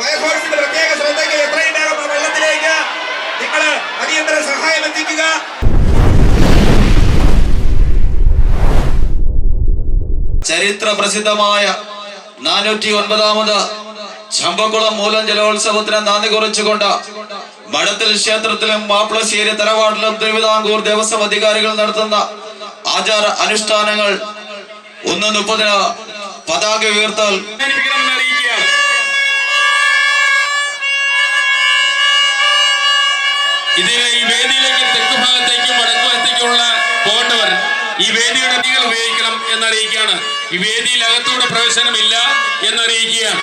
ഫയർഫോഴ്സിന്റെ പ്രത്യേക ശ്രദ്ധയ്ക്ക് എത്രയും വേഗം ആ വെള്ളത്തിലേക്ക് നിങ്ങൾ അടിയന്തര സഹായം എത്തിക്കുക. ചരിത്ര പ്രസിദ്ധമായ നാനൂറ്റി ഒൻപതാമത് ചമ്പക്കുളം മൂലം ജലോത്സവത്തിന് നന്ദി കുറിച്ചുകൊണ്ട് മഠത്തിൽ ക്ഷേത്രത്തിലും മാപ്പിളശ്ശേരി തറവാട്ടിലും തിരുവിതാംകൂർ ദേവസ്വം അധികാരികൾ നടത്തുന്ന ആചാര അനുഷ്ഠാനങ്ങൾ ഒന്ന് മുപ്പതിന് പതാക ഉയർത്തൽ. ഇതിന് ഈ വേദിയിലേക്ക് തെക്ക് ഭാഗത്തേക്കും വടക്ക് ഭാഗത്തേക്കുമുള്ള പോകേണ്ടവർ ഈ വേദിയുടെ നിങ്ങൾ ഉപയോഗിക്കണം എന്നറിയിക്കുകയാണ്. ഈ വേദിയിൽ അകത്തൂടെ പ്രവേശനമില്ല എന്നറിയിക്കുകയാണ്.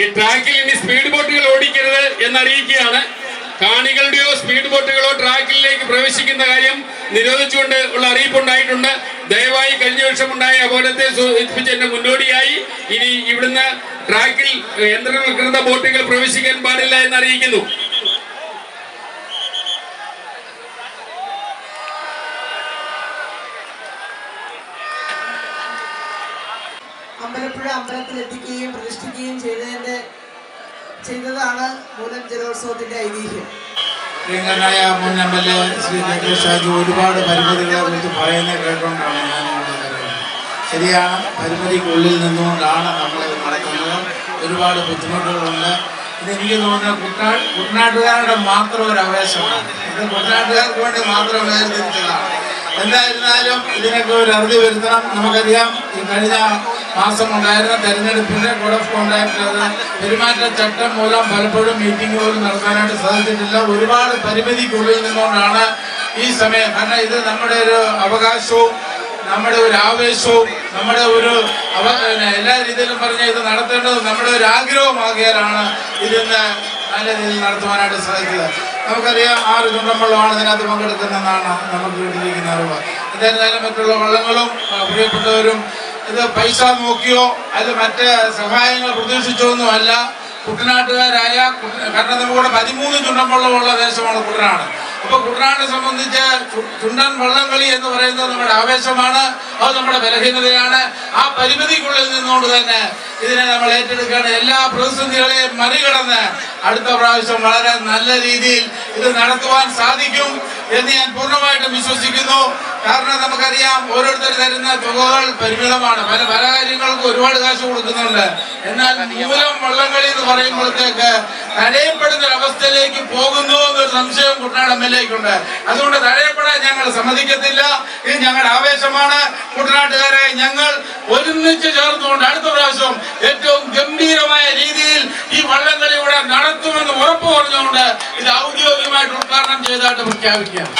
ഈ ട്രാക്കിൽ ഇനി സ്പീഡ് ബോട്ടുകൾ ഓടിക്കരുത് എന്നറിയിക്കുകയാണ്. കാണികളുടെയോ സ്പീഡ് ബോട്ടുകളോ ട്രാക്കിലേക്ക് പ്രവേശിക്കുന്ന കാര്യം നിരോധിച്ചുകൊണ്ട് ഉള്ള അറിയിപ്പ് ഉണ്ടായിട്ടുണ്ട് ദയവായി കഴിഞ്ഞ വർഷം ഉണ്ടായ അപകടത്തെ സൂചിപ്പിച്ചതിന്റെ മുന്നോടിയായി. ഇനി ഇവിടുന്ന് ട്രാക്കിൽ യന്ത്രവൽകൃത ബോട്ടുകൾ പ്രവേശിക്കാൻ പാടില്ല എന്ന് അറിയിക്കുന്നു. അമ്പലപ്പുഴ അമ്പലത്തിൽ എത്തിക്കുകയും പ്രതിഷ്ഠിക്കുകയും ചെയ്തതിന്റെ ചെയ്തതാണ് മൂലം ജലോത്സവത്തിന്റെ ഐതിഹ്യം. പ്രിയങ്കരനായ മുൻ M L A Shri K Shaju ഒരുപാട് പരിമിതികളെ കുറിച്ച് പറയുന്നത് കേട്ടുകൊണ്ടാണ് ഞാൻ ശരിയാണ് പരിമിതിക്കുള്ളിൽ നിന്നുകൊണ്ടാണ് നമ്മൾ നടക്കുന്നത്. ഒരുപാട് ബുദ്ധിമുട്ടുകളുണ്ട്. ഇതെനിക്ക് തോന്നുന്നത് കുട്ടനാ കുട്ടനാട്ടുകാരുടെ മാത്രം ഒരു ആവേശമാണ്. ഇത് കുട്ടനാട്ടുകാർക്ക് വേണ്ടി മാത്രം വേർതിരിച്ചതാണ്. എന്തായിരുന്നാലും ഇതിനൊക്കെ ഒരു അറുതി വരുത്തണം. നമുക്കറിയാം ഈ കഴിഞ്ഞ മാസം ഉണ്ടായിരുന്ന തെരഞ്ഞെടുപ്പിന്റെ കോഡ് ഓഫ് കോണ്ടാക്ട് പെരുമാറ്റച്ചട്ടം മൂലം പലപ്പോഴും മീറ്റിംഗ് പോലും നടത്താനായിട്ട് സാധിച്ചിട്ടില്ല. ഒരുപാട് പരിമിതിക്കുള്ളിൽ നിന്നുകൊണ്ടാണ് ഈ സമയം. കാരണം ഇത് നമ്മുടെ ഒരു അവകാശവും നമ്മുടെ ഒരു ആവേശവും നമ്മുടെ ഒരു അവ എല്ലാ രീതിയിലും പറഞ്ഞ ഇത് നടത്തേണ്ടത് നമ്മുടെ ഒരു ആഗ്രഹമാകിയാലാണ് ഇതിന്ന് നല്ല രീതിയിൽ നടത്തുവാനായിട്ട് സാധിക്കുക. നമുക്കറിയാം ആറ് ചുണ്ടമ്പള്ളമാണ് ഇതിനകത്ത് പങ്കെടുക്കുന്നതെന്നാണ് നമുക്ക് കിട്ടിയിരിക്കുന്ന അറിവ്. എന്തായിരുന്നാലും മറ്റുള്ള വള്ളങ്ങളും പ്രിയപ്പെട്ടവരും ഇത് പൈസ നോക്കിയോ അത് മറ്റ് സഹായങ്ങൾ പ്രതീക്ഷിച്ചോ ഒന്നുമല്ല കുട്ടനാട്ടുകാരായ കുട്ട- കാരണം നമുക്കിവിടെ പതിമൂന്ന് ചുണ്ടൻവള്ളമുള്ള ദേശമാണ് കുട്ടനാട്. അപ്പൊ കുട്ടനാടിനെ സംബന്ധിച്ച് ചുണ്ടൻ വള്ളംകളി എന്ന് പറയുന്നത് നമ്മുടെ ആവേശമാണ്. അത് നമ്മുടെ ബലഹീനതയാണ്. ആ പരിമിതിക്കുള്ളിൽ നിന്നുകൊണ്ട് തന്നെ ഇതിനെ നമ്മൾ ഏറ്റെടുക്കുകയാണ്. എല്ലാ പ്രതിസന്ധികളെയും മറികടന്ന് അടുത്ത പ്രാവശ്യം വളരെ നല്ല രീതിയിൽ ഇത് നടത്തുവാൻ സാധിക്കും എന്ന് ഞാൻ പൂർണമായിട്ടും വിശ്വസിക്കുന്നു. കാരണം നമുക്കറിയാം ഓരോരുത്തർ തരുന്ന തുകകൾ പരിമിതമാണ്. പല പല കാര്യങ്ങൾക്കും ഒരുപാട് കാശ് കൊടുക്കുന്നുണ്ട്. എന്നാൽ മൂലം വള്ളംകളി എന്ന് പറയുമ്പോഴത്തേക്ക് തടയപ്പെടുന്ന ഒരവസ്ഥയിലേക്ക് പോകുന്നു എന്നൊരു സംശയം കുട്ടനാട് എം എൽ എക്കുണ്ട് അതുകൊണ്ട് തടയപ്പെടാൻ ഞങ്ങൾ സമ്മതിക്കത്തില്ല. ഇത് ഞങ്ങളുടെ ആവേശമാണ്. കുട്ടനാട്ടുകാരെ ഞങ്ങൾ ഒരുമിച്ച് ചേർന്നുകൊണ്ട് അടുത്ത പ്രാവശ്യം ഏറ്റവും ഗംഭീരമായ രീതിയിൽ ഈ വള്ളംകളി ഇവിടെ നടത്തുമെന്ന് ഉറപ്പ് പറഞ്ഞുകൊണ്ട് ഇത് ഔദ്യോഗികമായിട്ട് ഉദ്ഘാടനം ചെയ്തതായിട്ട് പ്രഖ്യാപിക്കുകയാണ്.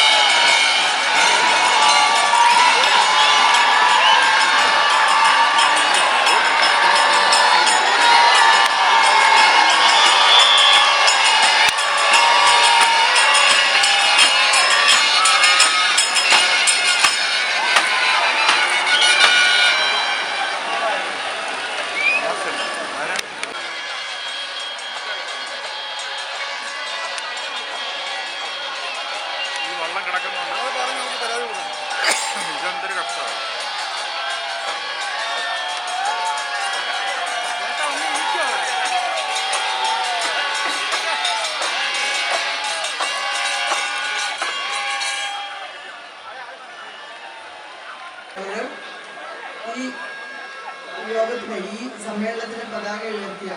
സമ്മേളനത്തിന് പതാക ഉയർത്തിയ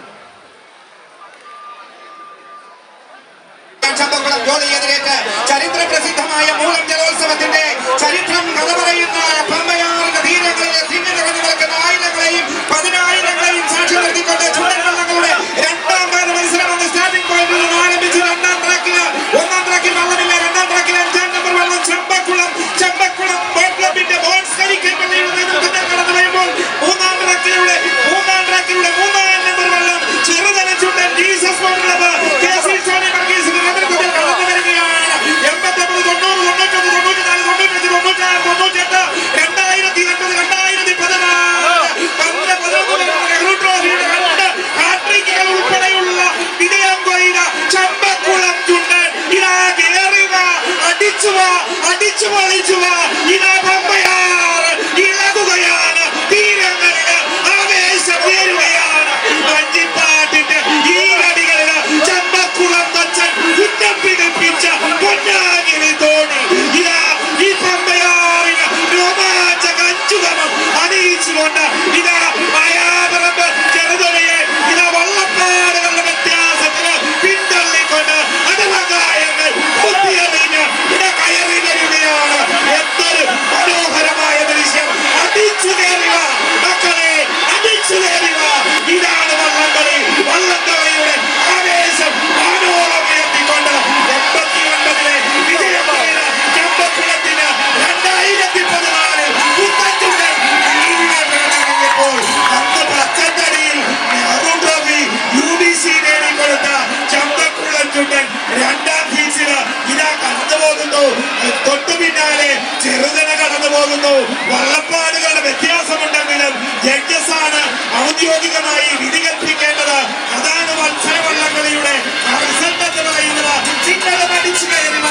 ജോലിയെതിരേറ്റ് ചരിത്ര പ്രസിദ്ധമായ മൂലം ജലോത്സവത്തിന്റെ ചരിത്രം കഥ പറയുന്ന പമ്പയാറിന്റെ തീരങ്ങളിലെ തിങ്ങി നിറഞ്ഞു ആയിരങ്ങളെയും വള്ളപ്പാടുകളുടെ വ്യത്യാസമുണ്ടെങ്കിലും ജഡ്ജസ് ആണ് ഔദ്യോഗികമായി വിധി കൽപ്പിക്കേണ്ടത് അതാണ് മത്സരവള്ളങ്ങളിയുടെ റിസൾട്ട് പറയുന്നത്. അടിച്ചു കയറുക.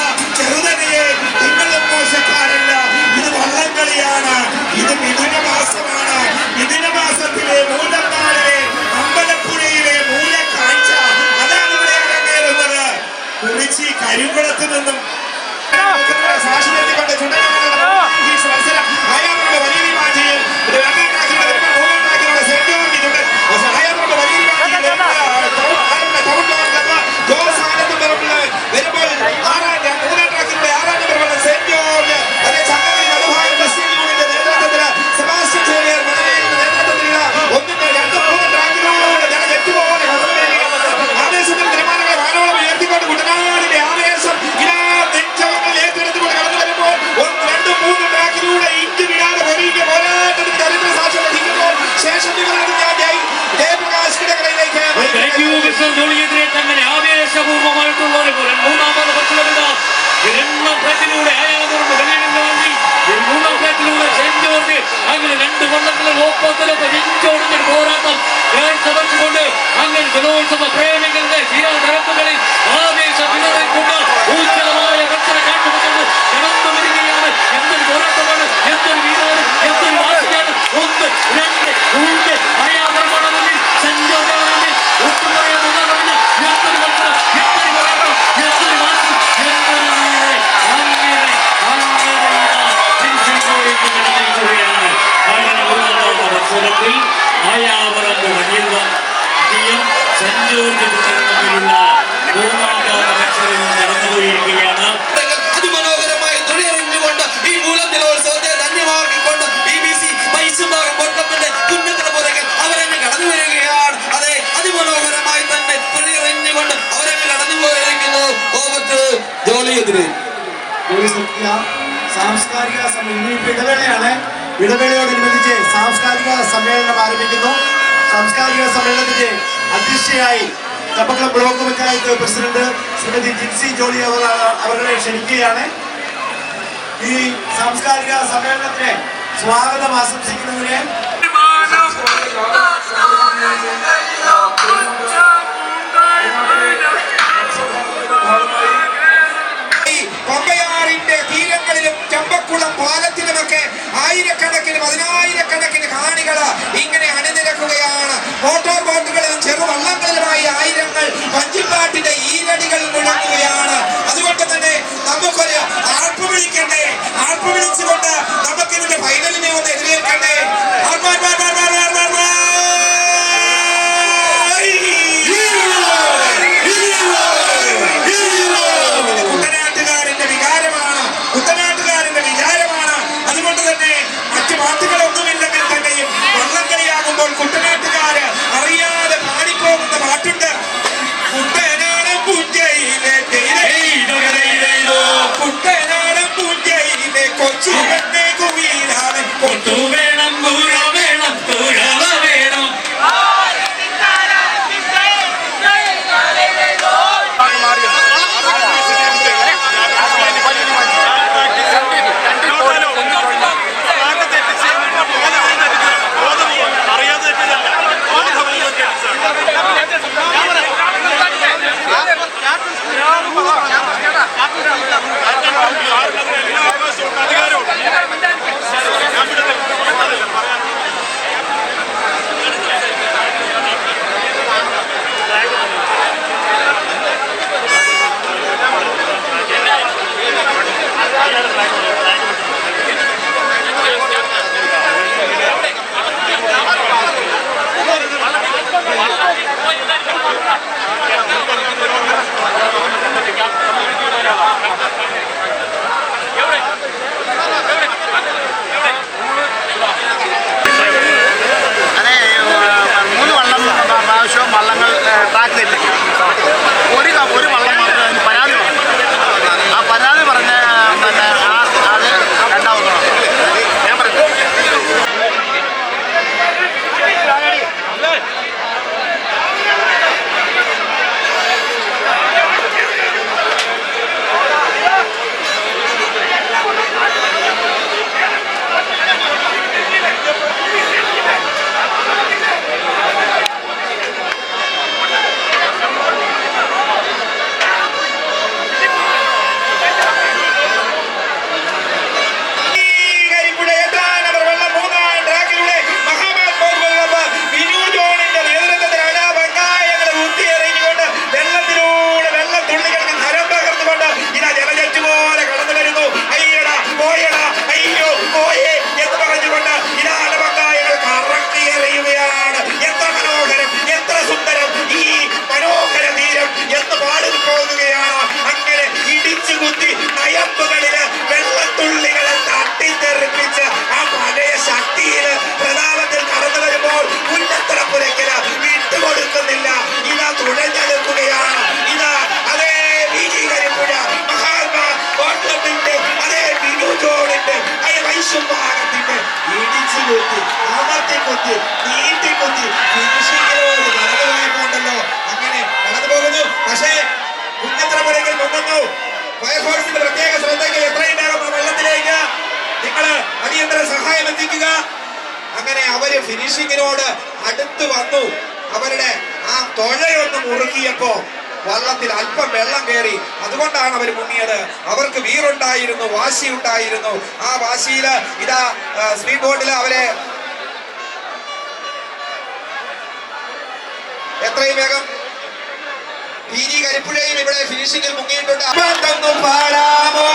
മാഞ്ചസ്റ്റർ ജോളിയെതിരെ തന്നെ ആവേശപൂർവമായിട്ടുള്ള ഒരു ഗോൾ മൂന്നാമത് പക്ഷിലമിത രണ്ടാം ഫ്ലാറ്റിലൂടെ അയാളും വെളിയിലിന് വാങ്ങി മൂന്നാം ഫ്ലാറ്റിലൂടെ അങ്ങനെ രണ്ട് വള്ളങ്ങളും ഓപ്പത്തിലൊക്കെ നെഞ്ചോടിഞ്ഞൊരു പോരാട്ടം. ഞാൻ സമ്മേളനം ആരംഭിക്കുന്നു. സാംസ്കാരിക സമ്മേളനത്തിന്റെ അധ്യക്ഷയായി ചപ്പക്കള ബ്ലോക്ക് പഞ്ചായത്ത് പ്രസിഡന്റ് ശ്രീമതി ജിൻസി ജോളി അവർ അവരുടെ ക്ഷണിക്കുകയാണ്. ഈ സാംസ്കാരിക സമ്മേളനത്തിന് സ്വാഗതം ആശംസിക്കുന്നതിന് ചുരത്തിലും ചമ്പക്കുളം പാലത്തിലുമൊക്കെ ആയിരക്കണക്കിന് പതിനായിരക്കണക്കിന് കാണികൾ ഇങ്ങനെ അണിനിരക്കുകയാണ്. മോട്ടോർ ബോട്ടുകളിലും ചെറുവള്ളങ്ങളിലുമായി ആയിരങ്ങൾ വഞ്ചിപ്പാട്ടിന്റെ ഈരടികൾ മുഴങ്ങുകയാണ്. അതുകൊണ്ട് തന്നെ നമുക്കൊരു ആർപ്പ് വിളിക്കണ്ടേ? ആർപ്പ് വിളിച്ചുകൊണ്ട് നമുക്കിതിന്റെ ഫൈനലിനെ ഒന്ന് എതിരേൽക്കണ്ടേ? ആർപ്പാർ ആവേശമാണ് പിന്നെ ഇടിച്ചു കൊത്തി അമർത്തി കൊത്തി നീട്ടി കൊത്തി ഫിനിഷിങ്ങിലോട് നടന്നു പോയപ്പോണ്ടല്ലോ അങ്ങനെ നടന്നു പോകുന്നു. പക്ഷേ കുഞ്ഞത്രമുറയിൽ മുങ്ങുന്നു. ഫയർഫോഴ്സിന്റെ പ്രത്യേക ശ്രദ്ധയ്ക്ക് എത്രയും വേഗം വെള്ളത്തിലേക്ക് നിങ്ങൾ അടിയന്തര സഹായം എത്തിക്കുക. അങ്ങനെ അവർ ഫിനിഷിങ്ങിനോട് അടുത്ത് വന്നു. അവരുടെ ആ തൊഴയൊന്ന് മുറുക്കിയപ്പോ വള്ളത്തിൽ അല്പം വെള്ളം കയറി. അതുകൊണ്ടാണ് അവർ മുങ്ങിയത്. അവർക്ക് വീറുണ്ടായിരുന്നു വാശിയുണ്ടായിരുന്നു. ആ വാശിയിൽ ഇതാ സ്പീഡ് ബോട്ടിൽ അവരെ എത്രയും വേഗം പി കരിപ്പുഴയും ഇവിടെ ഫിനിഷിംഗിൽ മുങ്ങിയിട്ടുണ്ട്. പാടാമോ?